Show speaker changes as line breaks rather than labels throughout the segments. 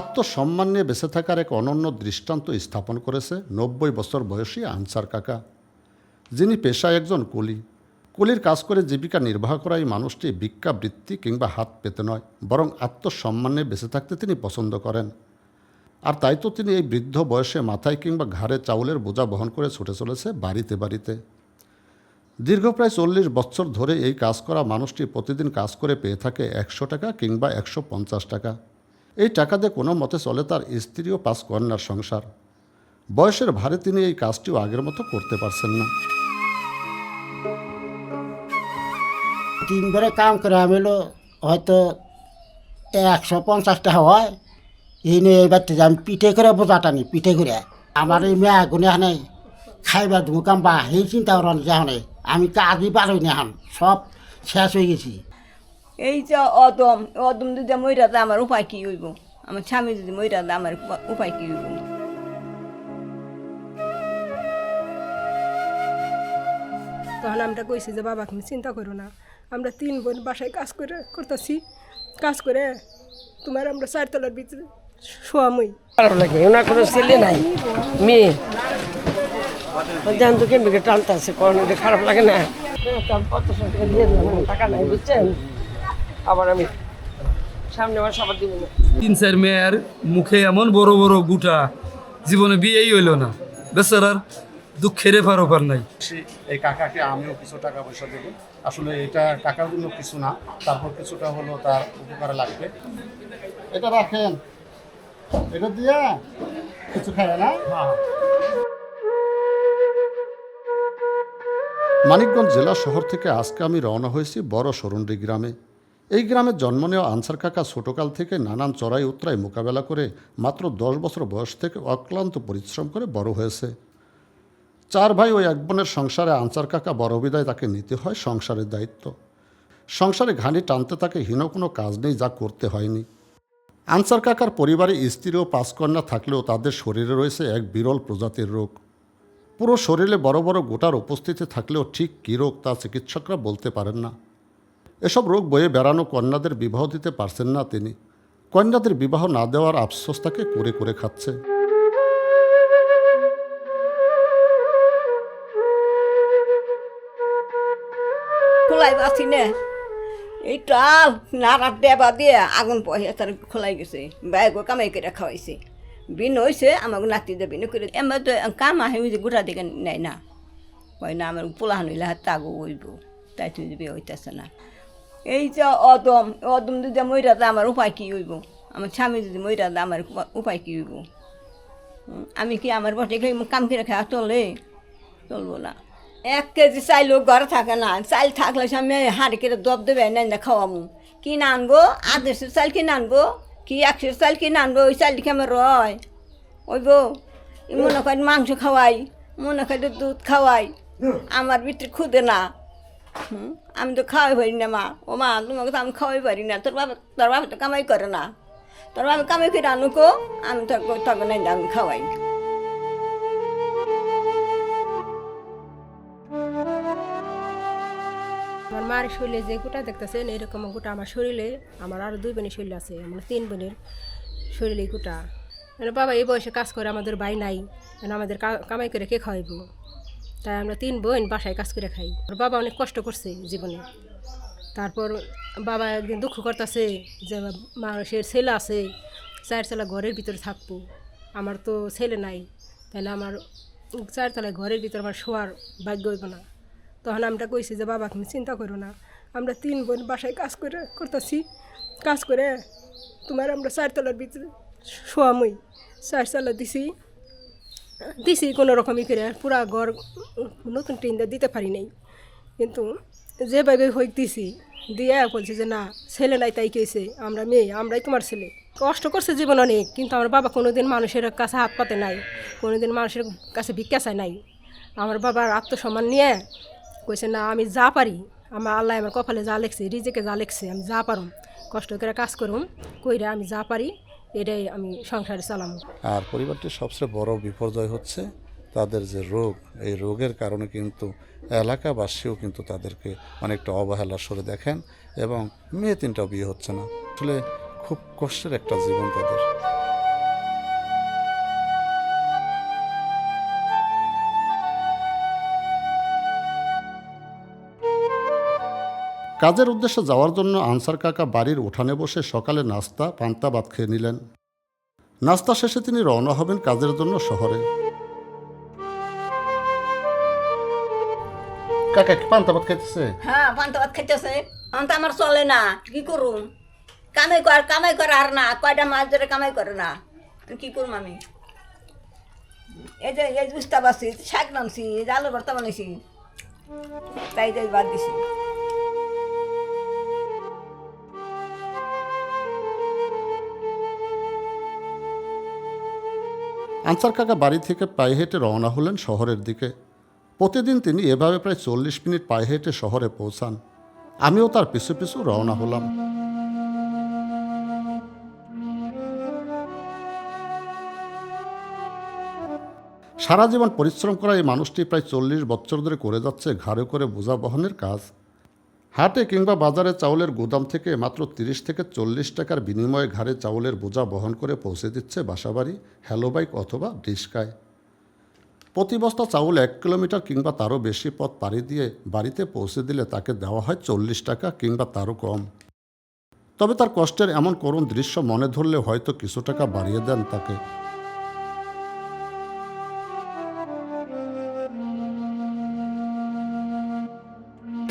আত্মসম্মান নিয়ে বেঁচে থাকার এক অনন্য দৃষ্টান্ত স্থাপন করেছে নব্বই বছর বয়সী আনসার কাকা। যিনি পেশায় একজন কুলি। কুলির কাজ করে জীবিকা নির্বাহ করা এই মানুষটি ভিক্ষাবৃত্তি কিংবা হাত পেতে নয়, বরং আত্মসম্মানে বেঁচে থাকতে তিনি পছন্দ করেন। আর তাই তো তিনি এই বৃদ্ধ বয়সে মাথায় কিংবা ঘাড়ে চাউলের বোঝা বহন করে ছুটে চলেছে বাড়িতে বাড়িতে। দীর্ঘ প্রায় চল্লিশ বছর ধরে এই কাজ করা মানুষটি প্রতিদিন কাজ করে পেয়ে থাকে একশো টাকা কিংবা একশো পঞ্চাশ টাকা। এই টাকা দিয়ে কোনো মতে চলে তার স্ত্রী ও পাঁচ কন্যার সংসার। বয়সের ভারে তিনি এই কাজটিও আগের মতো করতে পারছেন না।
দিন ধরে কাম করে আমি হয়তো একশো পঞ্চাশ টাকা হয়। এই নিয়ে এবার আমি পিঠে করে বোঝা টানি পিঠে করে। আমার এই মেয়ে আগুনে হানে খাইবা ধুমু কাম বা সেই চিন্তা করেন যে আমি কাজই পারই না হান সব শেষ হয়ে গেছি।
এই যে অদম অদম যদি মইরা দেয় আমার উপায় কি হইব? আমার স্বামী যদি মইরা দেয় আমার উপায় কি হইব?
তখন আমরা কইছি যে বাবা তুমি চিন্তা করো না। আমরা তিন বোন বাসায় কাজ করে করতেছি। কাজ করে তোমার আমরা চারতলার ভিতরে শোয়ামই।
খারাপ লাগে ওনার কোনো ছেলে নাই মেয়ে। জান কেমনি টানতে আছে কোন খারাপ লাগে না। দিলাম টাকা নাই বুঝছেন? আবার আমি সামনে আমার সবার দিব না
তিন চার মেয়ের মুখে এমন বড় বড় গুটা জীবনে বিয়েই হইল না। বেচারার দুঃখের ফারোপার নাই।
এই কাকাকে আমিও কিছু টাকা পয়সা দেবো। আসলে এটা টাকার জন্য কিছু না তারপর কিছুটা হলো তার উপকারে লাগবে। এটা রাখেন। এটা দিয়ে কিছু খায় না? মানিকগঞ্জ জেলা শহর থেকে আজকে আমি রওনা হয়েছি বড় সরুন্ডি গ্রামে। এই গ্রামে জন্ম নেওয়া আনসার কাকা ছোটকাল থেকে নানান চড়াই উতরাই মোকাবেলা করে মাত্র দশ বছর বয়স থেকে অক্লান্ত পরিশ্রম করে বড় হয়েছে। চার ভাই ওই এক বোনের সংসারে আনসার কাকা বড় বিদায় তাকে নিতে হয় সংসারের দায়িত্ব। সংসারে ঘানি টানতে তাকে হীন কোনো কাজ নেই, যা করতে হয়নি। আনসার কাকার পরিবারে স্ত্রী ও পাঁচকন্যা থাকলেও তাদের শরীরে রয়েছে এক বিরল প্রজাতির রোগ। পুরো শরীরে বড় বড় গোটার উপস্থিতি থাকলেও ঠিক কী রোগ তা চিকিৎসকরা বলতে পারেন না। এসব রোগ বয়ে বেড়ানো কন্যাদের বিবাহ দিতে পারছেন না তিনি। কন্যাদের বিবাহ না দেওয়ার আফসোস তাকে করে করে খাচ্ছে।
খোলাই পাচ্ছি না। এই টাল নাড়ার দেবা দিয়ে আগুন পয়সা তার খোলাই গেছে। ব্যাগ কামাই করে খাওয়াইছে। বিন হয়েছে আমাকে নাতি দেবে। বিন করে এমন তো কাম আহে যে গোটা দিকে নেয় না। কয়, না, আমার পোলাহান হইলে হাত তাগো হইব। তাই তুই দিবি হইতেছে না। এই যে অদম অদম যদি মইরা দেয় আমার উপায় কি হইব? আমার স্বামী যদি মইরা দেয় আমার উপা- উপায় কি হইব? আমি কি আমার বটে কাম করে খাওয়া চলে? চলবো না। এক কেজি চাইলেও ঘরে থাকে না। চাইল থাকলে আমি হাঁড়ি করে দব দেবে না না খাওয়াবো কি আনব? আদেশের চাল কিনে আনব? কি একশো চাল কিনে আনব? ওই চালটি কেমন রয়? ওই বউ মনে করেন মাংস খাওয়াই মনে করেন দুধ খাওয়াই। আমার ভিতরে খুদে না। আমি তো খাওয়াই পারি না, মা। ও মা, তোমাকে তো আমি খাওয়াই পারি না। তোর বাবা তোর বাবা তো কামাই করে না। তোর বাবা কামাই করে আনুকো আমি তো তখন আমি খাওয়াই
আমার মার শরীরে যে গোটা দেখতেছেন, এরকম গোটা আমার শরীরে, আমার আরও দুই বোনের শরীর আছে, আমার তিন বোনের শরীরে গোটা। মানে বাবা এই বয়সে কাজ করে, আমাদের বাই নাই। মানে আমাদের কামাই করে কে খাওয়াইব? তাই আমরা তিন বোন বাসায় কাজ করে খাই। আর বাবা অনেক কষ্ট করছে জীবনে। তারপর বাবা একদিন দুঃখ করতেছে যে মানুষের ছেলে আছে, চার চালা ঘরের ভিতরে থাকব। আমার তো ছেলে নাই। তাহলে আমার চারতলায় ঘরের ভিতরে আমার শোয়ার ভাগ্য হইব না। তখন আমরা কইছি যে, বাবা, তুমি চিন্তা করো না। আমরা তিন বোন বাসায় কাজ করে করতেছি। কাজ করে তোমার আমরা চারতলার ভিতরে শোয়ামই। চারতলা দিছি। দিছি কোনো রকমই করে, পুরা ঘর, নতুন টিন দিয়ে দিতে পারি নাই। কিন্তু যেভাবে হই দিছি, দিয়ে বলছি যে, না, ছেলে নাই তাই কেছে আমরা মেয়ে, আমরাই তোমার ছেলে। কষ্ট করছে জীবন অনেক, কিন্তু আমার বাবা কোনোদিন মানুষের কাছে হাত পাতে নাই, কোনোদিন মানুষের কাছে ভিক্ষা চায় নাই। আমার বাবার আত্মসম্মান নিয়ে কইছে, না, আমি যা পারি, আমার আল্লাহ আমার কপালে যা লেখছে, রিজেকে যা লেখছে, আমি যা পারুম, কষ্ট করে কাজ করুম, কইরা আমি যা পারি এটাই আমি সংসারে চালাম।
আর পরিবারটির সবচেয়ে বড় বিপর্যয় হচ্ছে তাদের যে রোগ। এই রোগের কারণে কিন্তু এলাকাবাসীও কিন্তু তাদেরকে অনেকটা অবহেলা সরে দেখেন এবং মেয়ে তিনটাও বিয়ে হচ্ছে না। আসলে খুব কষ্টের একটা জীবন তাদের। কাজের উদ্দেশ্যে যাওয়ার জন্য আনসার কাকা বাড়ির উঠানে বসে সকালে নাস্তা, পান্তা ভাত খেয়ে নিলেন। নাস্তা শেষে তিনি রওনা হবেন কাজের জন্য শহরে। কাকা কি পান্তা ভাত খাইতেছে?
হ্যাঁ পান্তা ভাত খাইতেছে। আমি তো আমার চলে না, কি করুম? কামাই কর, কামাই করে আর না, কয়টা মাছ ধরে কামাই করে না। কি করুম আমি? এই যে, এই বুঝতে পারছি শাক নামছি আলু ভর্তা বানাইছি, তাই তাই বাদ দিছি।
আনসার কাকা বাড়ি থেকে পায়ে হেঁটে রওনা হলেন শহরের দিকে। প্রতিদিন তিনি এভাবে প্রায় চল্লিশ মিনিট পায়ে হেঁটে শহরে পৌঁছান। আমিও তার পিছু পিছু রওনা হলাম। সারা জীবন পরিশ্রম করা এই মানুষটি প্রায় চল্লিশ বছর ধরে করে যাচ্ছে ঘাড়ে করে বোঝা বহনের কাজ। হাটে কিংবা বাজারে চাউলের গুদাম থেকে মাত্র তিরিশ থেকে চল্লিশ টাকার বিনিময়ে ঘাড়ে চাউলের বোঝা বহন করে পৌঁছে দিচ্ছে বাসাবাড়ি হ্যালো বাইক অথবা রিস্কায় প্রতি বস্তা চাউল এক কিলোমিটার কিংবা তারও বেশি পথ পাড়ি দিয়ে বাড়িতে পৌঁছে দিলে তাকে দেওয়া হয় চল্লিশ টাকা কিংবা তারও কম। তবে তার কষ্টের এমন করুণ দৃশ্য মনে ধরলে হয়তো কিছু টাকা বাড়িয়ে দেন তাকে।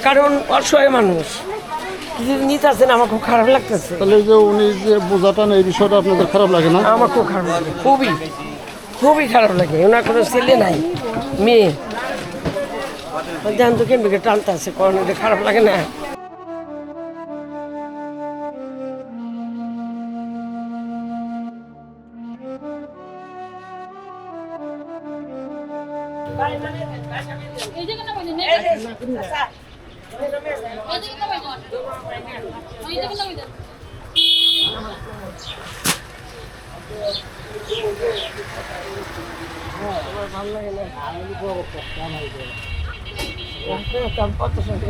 কারণ অসহায় মানুষ। কিছু নিতে আসেন আমার খুব খারাপ লাগতেছে।
তাহলে যে উনি যে বোঝাটা এই বিষয়টা আপনাদের খারাপ লাগে না?
আমার খুব খারাপ লাগে খুবই খুবই খারাপ লাগে। ওনার কোনো ছেলে নাই মেয়ে। জান তো কেমন টানতে আছে কারণ খারাপ লাগে না।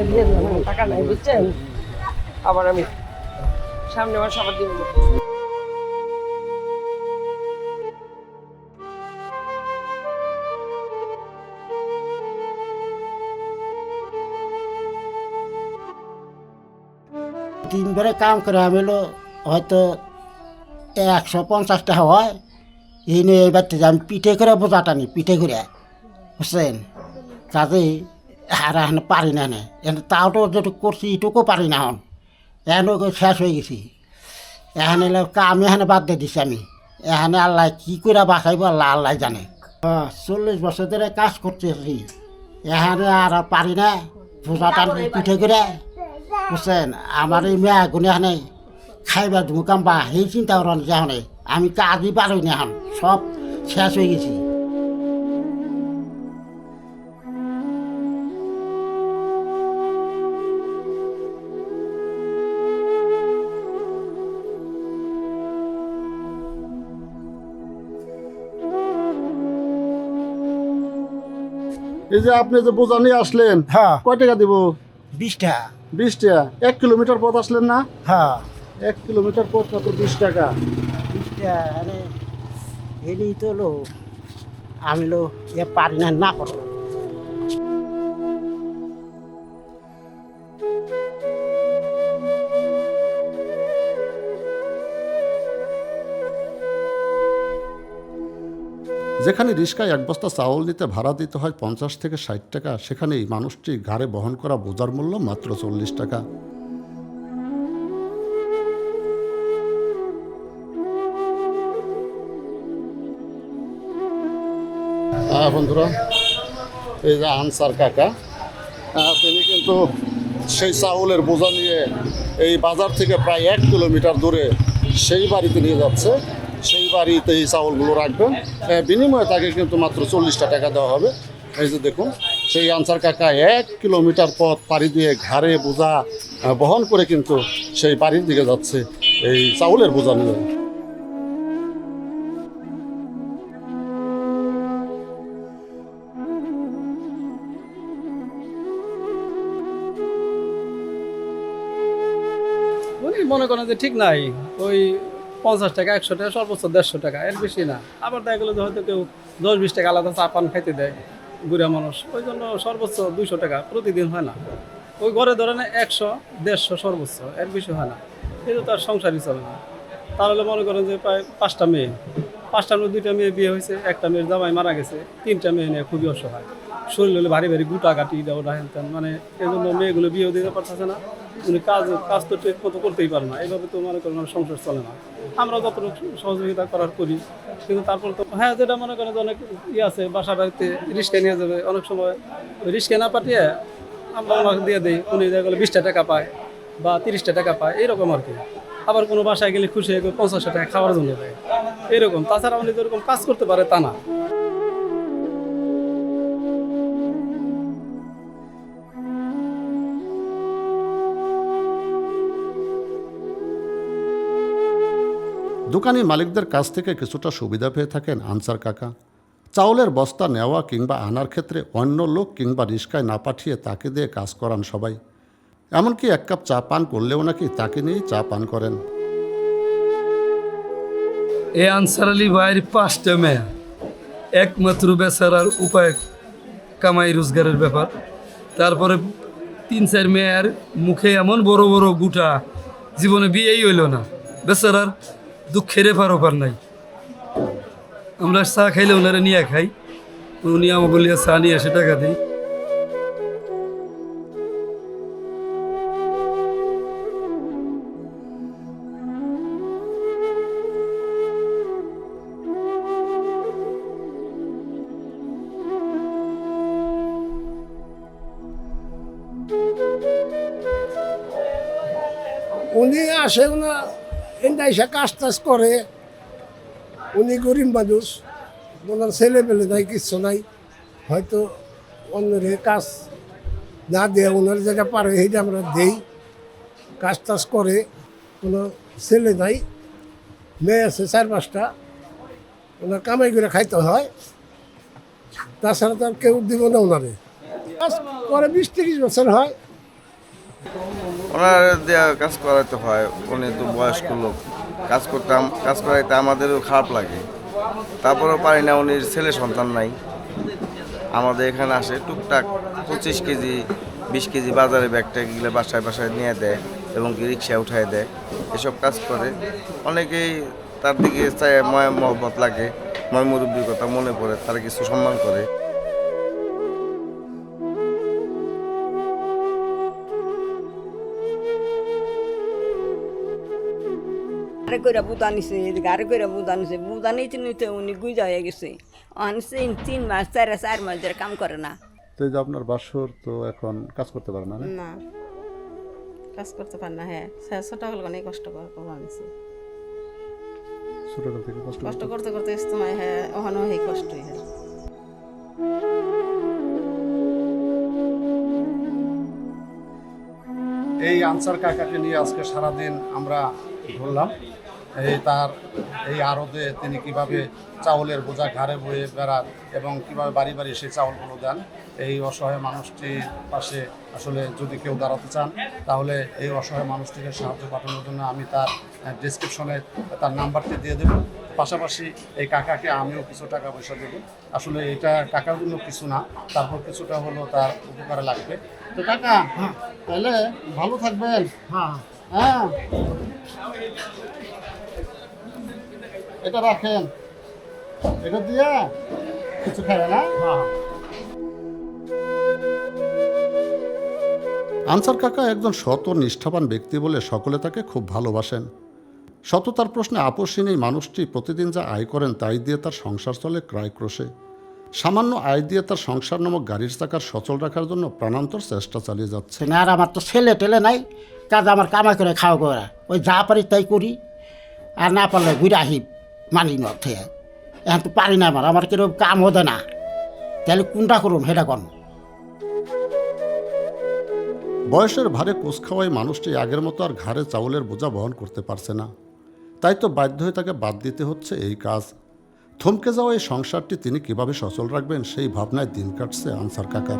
দিয়ে দিলাম আমার টাকা নাই বুঝছেন আবার আমি সামনে আমার সবার দিব
দিন ধরে কাম করে আমি হলো হয়তো একশো পঞ্চাশ টাকা হয়। এই নিয়ে এবার থেকে আমি পিঠে করে বোঝাটা নি পিঠে করে বুঝছেন? কাজেই আর এখানে পারি না এখানে তাও তো যেটুকু করছি এটুকু পারি না এখন। এখানে শেষ হয়ে গেছি। এখানে কাম এখানে বাদ দিয়ে দিছি আমি। এখানে আল্লাহ কী করে বাঁচাইব আল্লাহ আল্লাহ জানে। হ্যাঁ, চল্লিশ বছর ধরে কাজ করতেছি। এখানে আর পারি না বোঝাটা পিঠে করে। বুঝছেন? আমার এই মেয়ে গুনে হানে খাইবা ধুকাম বা সেই চিন্তা করেন যে হানে। আমি কাজই পারি না এখন সব শেষ হয়ে গেছি।
এই যে আপনি যে বোঝা নিয়ে আসলেন
হ্যাঁ।
কয় টাকা দিব?
বিশটা
বিশ টাকা এক কিলোমিটার পথ আসলেন না?
হ্যাঁ।
এক কিলোমিটার পথ কত বিশ টাকা।
বিশটা আরে এলেই তো লো আমি লো এ পারি না না করো
যেখানে রিক্সায় এক বস্তা চাউল নিতে ভাড়া দিতে হয় পঞ্চাশ থেকে ষাট টাকা সেখানে এই মানুষটি ঘাড়ে বহন করা বোঝার মূল্য মাত্র চল্লিশ টাকা। বন্ধুরা, এই যে আনসার কাকা তিনি কিন্তু সেই চাউলের বোঝা নিয়ে এই বাজার থেকে প্রায় এক কিলোমিটার দূরে সেই বাড়িতে নিয়ে যাচ্ছে। সেই বাড়িতে এই চাউলগুলো রাখবেন। বিনিময়ে তাকে কিন্তু মাত্র চল্লিশটা টাকা দেওয়া হবে। এই যে দেখুন, সেই আনসার কাকা এক কিলোমিটার পথ পাড়ি দিয়ে ঘাড়ে বোঝা বহন করে কিন্তু সেই বাড়ির দিকে যাচ্ছে এই চাউলের বোঝা নিয়ে।
মনে করেন যে ঠিক নাই, ওই পঞ্চাশ টাকা, একশো টাকা, সর্বোচ্চ দেড়শো টাকা, এর বেশি না। আবার দেখা গেলো হয়তো কেউ দশ বিশ টাকা আলাদা চা পান খাইতে দেয় বুড়া মানুষ। ওই জন্য সর্বোচ্চ দুইশো টাকা প্রতিদিন হয় না।
ওই ঘরে ধরেন একশো, দেড়শো সর্বোচ্চ, এর বেশি হয় না। কিন্তু তার সংসারই চলে না। তাহলে মনে করেন যে প্রায় পাঁচটা মেয়ে। পাঁচটার মধ্যে দুইটা মেয়ে বিয়ে হয়েছে, একটা মেয়ের জামাই মারা গেছে, তিনটা মেয়ে নিয়ে খুবই অসহায়। শরীর হলে ভারী ভারী গুটা কাটি দেওয়া হেন তেন। মানে এই জন্য মেয়েগুলো বিয়েও দিতে পারতেছে না। উনি কাজ কাজ তো ঠিক মতো করতেই পারে না। এইভাবে তো মনে করেন সংসার চলে না। আমরা যতটুকু সহযোগিতা করার করি, কিন্তু তারপর তো হ্যাঁ যেটা মনে করেন অনেক ইয়ে আছে বাসা বাড়িতে রিস্কে নিয়ে যাবে। অনেক সময় রিস্কে না পাঠিয়ে আমরা ওনাকে দিয়ে দিই, উনি দেখা বিশটা টাকা পায় বা তিরিশটা টাকা পায় এইরকম আর কি। আবার কোনো বাসায় গেলে খুশি হয়ে পঞ্চাশটা টাকা খাওয়ার জন্য দেয়। এরকম। তাছাড়া উনি যেরকম কাজ করতে পারে তা না।
দোকানি মালিকদের কাছ থেকে কিছুটা সুবিধা পেয়ে থাকেন আনসার কাকা। চাউলের বস্তা নেওয়া কিংবা আনার ক্ষেত্রে অন্য লোক কিংবা রিস্কায় না পাঠিয়ে তাকে দিয়ে কাজ করান সবাই। এমনকি এক কাপ চা পান করলেও নাকি তাকে নিয়েই চা পান করেন।
এ আনসার আলী ভাইয়ের পাঁচটা মেয়া। একমাত্র বেচারার উপায় কামাই রোজগারের ব্যাপার। তারপরে তিন চার মেয়ের মুখে এমন বড় বড় গুটা জীবনে বিয়েই হইল না। বেচারার দুঃখের এফার ওপার নাই। আমরা চা খাইলে ওনারা নিয়ে খাই। উনি আমার বলিয়া, চা নিয়ে আসে টাকা দিই।
উনি আসে না এনটা এসে কাজ টাজ করে। উনি গরিব মানুষ, ওনার ছেলে পেলে নাই, কিচ্ছু নাই। হয়তো অন্যের কাজ না দিয়ে ওনার যেটা পারে সেইটা আমরা দেই। কাজ টাজ করে, কোনো ছেলে নাই, মেয়ে আছে চার পাঁচটা, ওনার কামাই করে খাইতে হয়। তাছাড়া তো আর কেউ দিব না ওনারে কাজ করে বিশ তিরিশ বছর হয়।
ওনার দেওয়া কাজ করাতে হয়, উনি তো বয়স্ক লোক। কাজ করতাম, কাজ করাইতে আমাদেরও খারাপ লাগে। তারপরেও পারি না উনির ছেলে সন্তান নাই। আমাদের এখানে আসে টুকটাক পঁচিশ কেজি, বিশ কেজি বাজারে ব্যাগটা গেলে বাসায় বাসায় নিয়ে দেয় এবং কি রিক্সায় উঠায় দেয়। এসব কাজ করে। অনেকেই তার দিকে চায় ময় মহব্বত লাগে, ময় মুরব্বীর কথা মনে পড়ে, তারা কিছু সম্মান করে।
গাড়ি করে বুদা নিছে গাড়ি করে বুদা নিছে। বুদা নিতে নিতে উনি গুজা হয়ে গেছে। অনেক তিন মাস চার চার মাস ধরে কাম করে না।
তো যে আপনার বাসর তো এখন কাজ করতে পারে না না?
কাজ করতে পার না হ্যাঁ। ছোটকাল অনেক কষ্ট করে আনছি
থেকে কষ্ট
কষ্ট করতে? করতে ইস্তমায় হ্যাঁ ওখানেও সেই কষ্টই হয়।
এই আনসার কাকাকে নিয়ে আজকে সারাদিন আমরা ঘুরলাম এই তার এই আড়তে তিনি কীভাবে চাউলের বোঝা ঘাড়ে বয়ে বেড়ান এবং কীভাবে বাড়ি বাড়ি সেই চাউলগুলো দেন এই অসহায় মানুষটির পাশে আসলে যদি কেউ দাঁড়াতে চান তাহলে এই অসহায় মানুষটিকে সাহায্য পাঠানোর জন্য আমি তার ডিসক্রিপশনে তার নাম্বারটি দিয়ে দেবো। পাশাপাশি এই কাকাকে আমিও কিছু টাকা পয়সা দেবো। আসলে এটা কাকার জন্য কিছু না তারপর কিছুটা হলো তার উপকারে লাগবে। তো কাকা তাহলে ভালো থাকবেন।
হ্যাঁ।
হ্যাঁ। এটা রাখেন। এটা দিয়ে কিছু খাবে না? আনসার কাকা একজন শত নিষ্ঠাবান ব্যক্তি বলে সকলে তাকে খুব ভালোবাসেন। সততার প্রশ্নে আপোষহীন এই মানুষটি প্রতিদিন যা আয় করেন তাই দিয়ে তার সংসার চলে ক্রয় ক্রোশে সামান্য আয় দিয়ে তার সংসার নামক গাড়ির চাকার সচল রাখার জন্য প্রাণান্তর চেষ্টা চালিয়ে যাচ্ছে।
না আর আমার তো ছেলে টেলে নাই। কাজ আমার কামাই করে খাওয়া করা। ওই যা পারি তাই করি। আর না পারলে ঘুরে আহি মানি নথে এখন তো পারি না আমার আমার কীরকম কাম হতে না। তাহলে কোনটা করুম, সেটা কন।
বয়সের ভারে কোষ খাওয়াই মানুষটি আগের মতো আর ঘাড়ে চাউলের বোঝা বহন করতে পারছে না। তাই তো বাধ্য হয়ে তাকে বাদ দিতে হচ্ছে এই কাজ। থমকে যাওয়া এই সংসারটি তিনি কীভাবে সচল রাখবেন, সেই ভাবনায় দিন কাটছে আনসার কাকার।